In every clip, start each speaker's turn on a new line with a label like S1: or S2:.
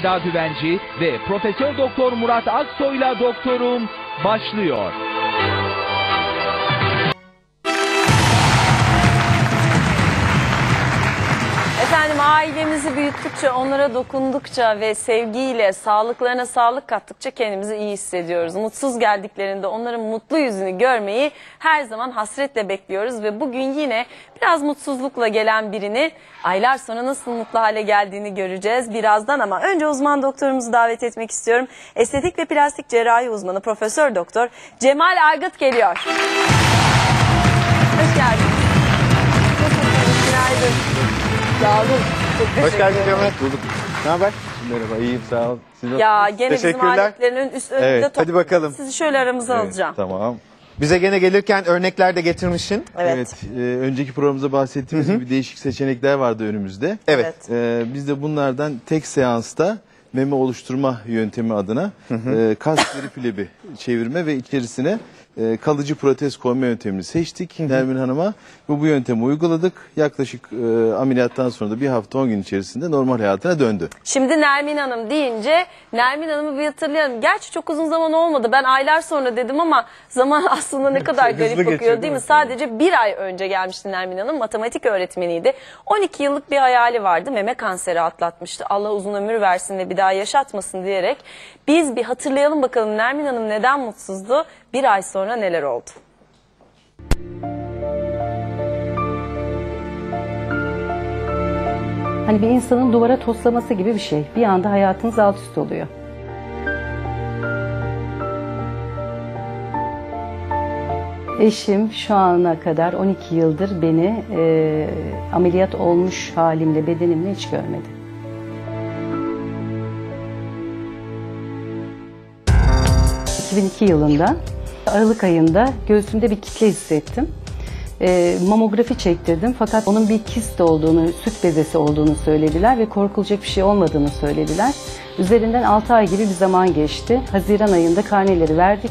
S1: Ceyda Düvenci ve Profesör Doktor Murat Aksoy'la Doktorum başlıyor.
S2: Efendim ailemizi büyüttükçe, onlara dokundukça ve sevgiyle, sağlıklarına sağlık kattıkça kendimizi iyi hissediyoruz. Mutsuz geldiklerinde onların mutlu yüzünü görmeyi her zaman hasretle bekliyoruz ve bugün yine biraz mutsuzlukla gelen birini aylar sonra nasıl mutlu hale geldiğini göreceğiz birazdan ama önce uzman doktorumuzu davet etmek istiyorum. Estetik ve plastik cerrahi uzmanı Profesör Doktor Cemal Aygıt geliyor. Çok
S3: Hoş geldin. Cemal. Bulduk. Ne haber? Merhaba, iyiyim sağ ol. Siz
S2: Ya gene bizim
S3: Teşekkürler.
S2: aletlerin üst önünde
S3: Evet, hadi bakalım.
S2: Sizi şöyle aramıza
S3: Evet,
S2: alacağım.
S3: Tamam. Bize gene gelirken örnekler de getirmişsin.
S2: Evet.
S4: e, önceki programımızda bahsettiğimiz gibi değişik seçenekler vardı önümüzde.
S3: Evet.
S4: E, biz de bunlardan tek seansta meme oluşturma yöntemi adına e, kas deri flebi çevirme ve içerisine e, kalıcı protez koyma yöntemini seçtik Nermin Hanım'a. Ve bu yöntemi uyguladık. Yaklaşık e, ameliyattan sonra da bir hafta 10 gün içerisinde normal hayatına döndü.
S2: Şimdi Nermin Hanım deyince Nermin Hanım'ı bir hatırlayalım. Gerçi çok uzun zaman olmadı. Ben aylar sonra dedim ama zaman aslında ne kadar garip
S3: Hızlı
S2: bakıyor
S3: geçiyor,
S2: değil mi?
S3: değil mi?
S2: Sadece bir ay önce gelmişti Nermin Hanım. Matematik öğretmeniydi. 12 yıllık bir hayali vardı. Meme kanseri atlatmıştı. Allah uzun ömür versin ve bir daha yaşatmasın diyerek. Biz bir hatırlayalım bakalım Nermin Hanım neden mutsuzdu? Bir ay sonra neler oldu?
S5: Hani bir insanın duvara toslaması gibi bir şey. Bir anda hayatınız alt üst oluyor. Eşim şu ana kadar 12 yıldır beni e, ameliyat olmuş halimle, bedenimle hiç görmedi. ...2002 yılında Aralık ayında göğsümde bir kitle hissettim. E, mamografi çektirdim fakat onun bir kist olduğunu, süt bezesi olduğunu söylediler ve korkulacak bir şey olmadığını söylediler. Üzerinden 6 ay gibi bir zaman geçti. Haziran ayında karneleri verdik.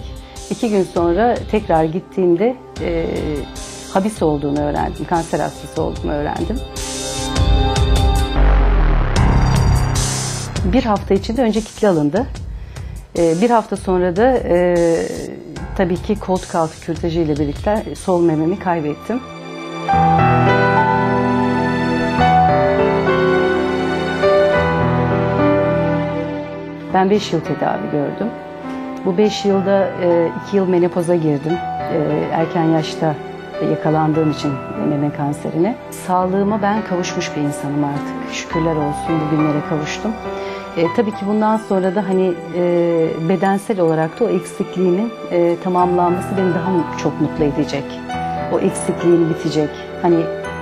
S5: İki gün sonra tekrar gittiğimde e, habis olduğunu öğrendim, kanser hastası olduğumu öğrendim. Bir hafta içinde önce kitle alındı. Ee, bir hafta sonra da e, tabii ki koltuk altı kürtajı ile birlikte sol mememi kaybettim. Ben 5 yıl tedavi gördüm. Bu 5 yılda 2 yıl menopoza girdim. E, erken yaşta yakalandığım için meme kanserine. Sağlığıma ben kavuşmuş bir insanım artık. Şükürler olsun bugünlere kavuştum. E, tabii ki bundan sonra da hani e, bedensel olarak da o eksikliğimin e, tamamlanması beni daha çok mutlu edecek. O eksikliğim bitecek. Hani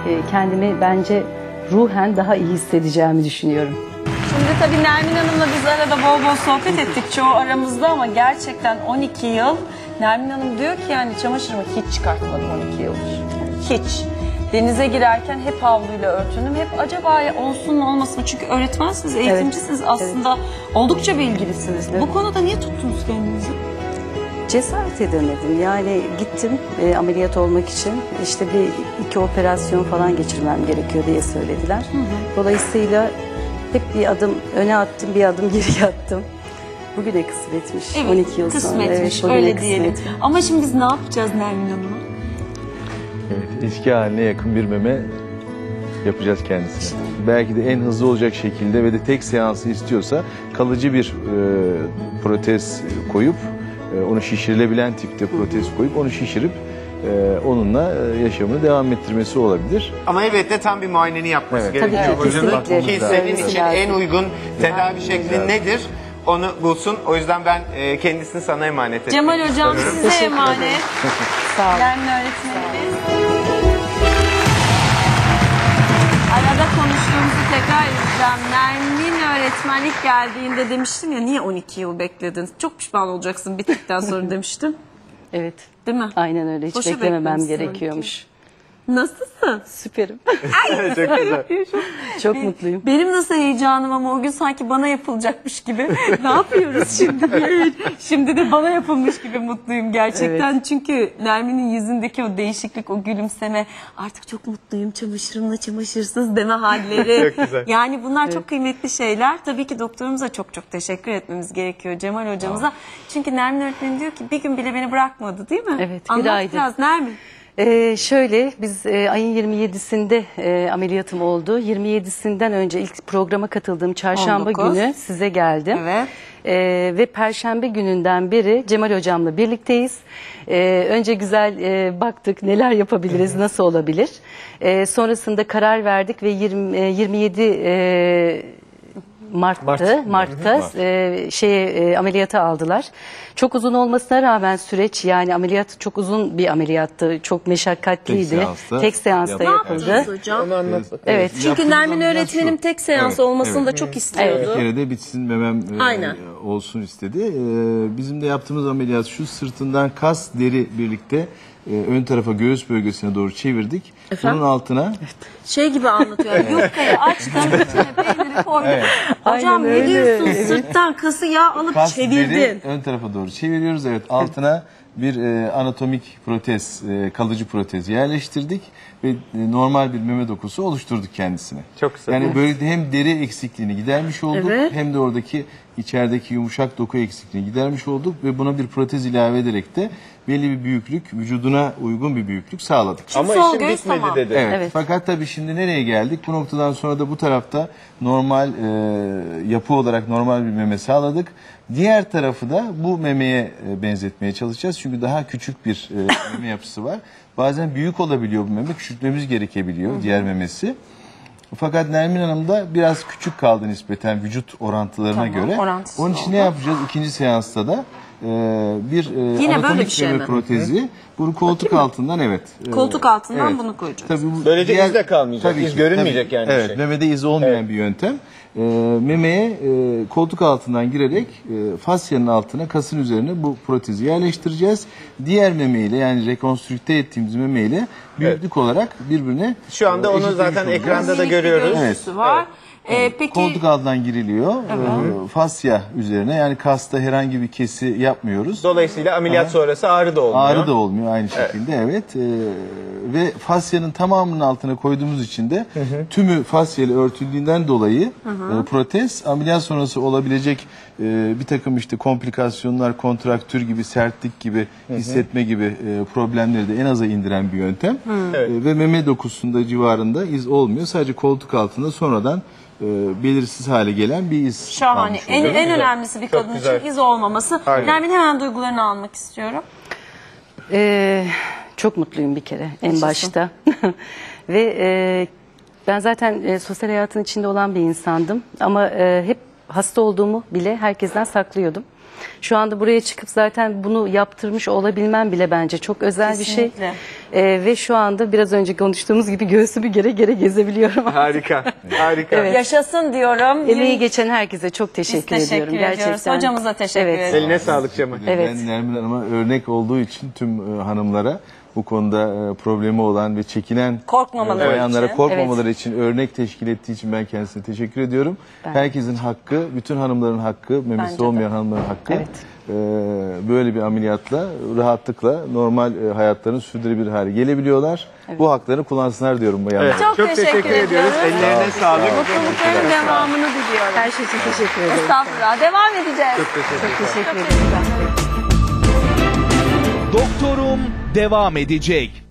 S5: e, kendimi bence ruhen daha iyi hissedeceğimi düşünüyorum.
S2: Şimdi tabii Nermin Hanım'la biz arada bol bol sohbet ettik çoğu aramızda ama gerçekten 12 yıl Nermin Hanım diyor ki yani çamaşırımı hiç çıkartmadım 12 yıldır. Hiç. Denize girerken hep havluyla örtündüm. Hep acaba ya olsun mu olmasın mı? Çünkü öğretmensiniz, eğitimcisiniz aslında oldukça bilgilisiniz. Bu konuda niye tuttunuz kendinizi?
S5: Cesaret edemedim. Yani gittim e, ameliyat olmak için. İşte bir iki operasyon falan geçirmem gerekiyor diye söylediler. Dolayısıyla hep bir adım öne attım, bir adım geri attım. Bugüne kısmetmiş. 12 yıl sonra.
S2: kısmetmiş
S5: bugüne
S2: öyle diyelim. Ama şimdi biz ne yapacağız Nermin Hanım'a?
S4: Evet, eski haline yakın bir meme yapacağız kendisine. Belki de en hızlı olacak şekilde ve de tek seansı istiyorsa kalıcı bir e, protez koyup e, onu şişirilebilen tipte protez koyup onu şişirip e, onunla e, yaşamını devam ettirmesi olabilir.
S3: Ama elbette tam bir muayeneni yapması
S4: Evet.
S3: gerekiyor
S5: Tabii ki,
S3: hocanın.
S5: kesinlikle.
S3: Ki senin için en uygun tedavi şekli nedir? Onu bulsun. O yüzden ben e, kendisini sana emanet etmek
S2: Cemal Hocam
S3: istiyorum.
S2: size emanet.
S5: Sağ olun.
S2: Nermin öğretmenimiz. Arada konuştuğumuzu tekrar edeceğim. Nermin öğretmen ilk geldiğinde demiştim ya niye 12 yıl bekledin? Çok pişman olacaksın bittikten sonra demiştim.
S5: Evet.
S2: Değil mi?
S5: Aynen öyle. Hiç
S2: Boşa
S5: beklememem
S2: beklemişsin
S5: gerekiyormuş.
S2: Nasılsın?
S5: Süperim.
S3: Çok güzel.
S5: Çok mutluyum.
S2: Benim nasıl heyecanım ama o gün sanki bana yapılacakmış gibi. ne yapıyoruz şimdi? Evet. Şimdi de bana yapılmış gibi mutluyum gerçekten. Çünkü Nermin'in yüzündeki o değişiklik, o gülümseme artık çok mutluyum çamaşırımla çamaşırsız deme halleri.
S3: Çok güzel.
S2: Yani bunlar çok kıymetli şeyler. Tabii ki doktorumuza çok çok teşekkür etmemiz gerekiyor Cemal hocamıza. Çünkü Nermin öğretmenim diyor ki bir gün bile beni bırakmadı değil mi?
S5: Evet, bir
S2: Anlat
S5: aydır.
S2: biraz Nermin.
S5: Ee, şöyle biz e, ayın 27'sinde e, ameliyatım oldu. 27'sinden önce ilk programa katıldığım çarşamba
S2: 19.
S5: günü size geldim.
S2: Evet.
S5: Ee, ve perşembe gününden beri Cemal hocamla birlikteyiz. Ee, önce güzel e, baktık neler yapabiliriz, nasıl olabilir. Ee, sonrasında karar verdik ve 20, e, 27 e, Mart'tı.
S3: Mart.
S5: Mart'ta e, şeye e, ameliyata aldılar. Çok uzun olmasına rağmen süreç yani ameliyat çok uzun bir ameliyattı. Çok meşakkatliydi.
S4: Tek seansta
S5: Tek seansta
S4: yapıldı.
S5: yapıldı.
S2: hocam?
S3: Onu anlat bakalım.
S5: Evet.
S2: Çünkü Nermin öğretmenim
S4: şu.
S2: tek seans
S4: Evet,
S2: olmasını da
S4: evet.
S2: çok
S4: Bir
S2: istiyordu.
S4: kere de bitsin memem e,
S2: Aynen.
S4: olsun istedi. E, bizim de yaptığımız ameliyat şu sırtından kas deri birlikte e, ön tarafa göğüs bölgesine doğru çevirdik.
S2: Efendim?
S4: Bunun altına
S2: Şey gibi anlatıyor. Yufkayı açtım, içine koydum. Hocam
S5: Aynen
S2: ne
S5: öyle.
S2: diyorsun? Sırttan kası yağ alıp
S4: kas
S2: çevirdin.
S4: ön tarafa doğru çeviriyoruz. Evet altına bir e, anatomik protez, e, kalıcı protez yerleştirdik ve e, normal bir meme dokusu oluşturduk kendisine.
S3: Çok güzel.
S4: Yani böylelikle hem deri eksikliğini gidermiş olduk
S2: Evet.
S4: hem de oradaki içerideki yumuşak doku eksikliğini gidermiş olduk ve buna bir protez ilave ederek de belli bir büyüklük, vücuduna uygun bir büyüklük sağladık.
S3: Ama
S2: Sol göğüs
S3: bitmedi
S2: tamam.
S3: dedi.
S4: Evet.
S5: Evet.
S4: Fakat tabii şimdi nereye geldik? Bu noktadan sonra da bu tarafta normal e, yapı olarak normal bir meme sağladık. Diğer tarafı da bu memeye e, benzetmeye çalışacağız. Çünkü daha küçük bir e, meme yapısı var. Bazen büyük olabiliyor bu meme. Küçültmemiz gerekebiliyor diğer memesi. Fakat Nermin Hanım da biraz küçük kaldı nispeten vücut orantılarına
S2: Tamam,
S4: göre.
S2: orantısı
S4: Onun için ne yapacağız? İkinci seansta da bir e,
S2: Yine böyle
S4: anatomik
S2: bir şey
S4: meme
S2: mi?
S4: protezi. Bunu koltuk altından evet. e,
S2: Koltuk altından
S4: evet.
S2: bunu koyacağız.
S4: Tabii bu
S3: Böylece iz de kalmayacak,
S4: Tabii
S3: iz
S4: ki,
S3: görünmeyecek
S4: tabii.
S3: yani bir
S4: Evet,
S3: şey.
S4: memede iz olmayan bir yöntem. Ee, memeye e, koltuk altından girerek e, fasyanın altına, kasın üzerine bu protezi yerleştireceğiz. Diğer memeyle yani rekonstrükte ettiğimiz memeyle büyüklük olarak birbirine
S3: Şu anda
S4: e,
S3: onu
S4: eşitlemiş
S3: zaten
S4: olacağız.
S3: ekranda da
S2: Minik bir
S3: görüyoruz.
S2: görüntüsü var. Ee, peki
S4: Koltuk altından giriliyor. Ee, fasya üzerine yani kasta herhangi bir kesi yapmıyoruz.
S3: Dolayısıyla ameliyat sonrası ağrı da olmuyor.
S4: Ağrı da olmuyor aynı şekilde evet. Ee, ve fasyanın tamamının altına koyduğumuz için de tümü fasyalı örtüldüğünden dolayı e, protez ameliyat sonrası olabilecek e, bir takım işte komplikasyonlar, kontraktür gibi, sertlik gibi, hissetme gibi e, problemleri de en aza indiren bir yöntem.
S3: Evet.
S4: E, ve meme dokusunda civarında iz olmuyor. Sadece koltuk altında sonradan e, belirsiz hale gelen bir iz
S2: şahane.
S4: kalmış
S2: En,
S4: oluyor.
S2: en önemlisi bir
S3: Çok
S2: kadın
S3: güzel.
S2: için iz olmaması.
S3: Aynen.
S2: Nermin hemen duygularını almak istiyorum.
S5: Ee, çok mutluyum bir kere en
S2: Yaşasın.
S5: başta. Ve e, ben zaten e, sosyal hayatın içinde olan bir insandım. Ama e, hep hasta olduğumu bile herkesten saklıyordum. Şu anda buraya çıkıp zaten bunu yaptırmış olabilmem bile bence çok özel bir
S2: Kesinlikle.
S5: şey. E, ve şu anda biraz önce konuştuğumuz gibi göğsümü gere gere gezebiliyorum.
S3: Harika. Harika.
S5: Evet.
S2: Yaşasın diyorum.
S5: Emeği geçen herkese çok
S2: Biz
S5: teşekkür,
S2: teşekkür
S5: ediyorum.
S2: ediyoruz.
S5: Gerçekten.
S2: Hocamıza teşekkür
S5: Evet.
S2: ediyoruz.
S3: Eline sağlık Cemal.
S5: Evet.
S4: Ben Nermin Hanım'a örnek olduğu için tüm e, hanımlara bu konuda e, problemi olan ve çekinen
S2: Korkmamaları
S4: e, bayanlara
S2: için.
S4: korkmamaları için örnek teşkil ettiği için ben kendisine teşekkür ediyorum.
S5: Ben-
S4: Herkesin hakkı, bütün hanımların hakkı, memesi
S2: Bence de.
S4: olmayan hanımların hakkı.
S5: Evet.
S4: e, böyle bir ameliyatla rahatlıkla normal e, hayatlarını sürdürebilir hale gelebiliyorlar. Bu haklarını kullansınlar diyorum bayanlara.
S3: Evet.
S2: Çok,
S3: Çok teşekkür ediyoruz. Ellerine sağlık.
S2: Mutlulukların devamını diliyorum.
S5: Her şey için teşekkür ederim.
S2: Estağfurullah. Devam edeceğiz.
S3: Çok teşekkür
S5: Teşekkür ederim.
S1: Doktorum devam edecek.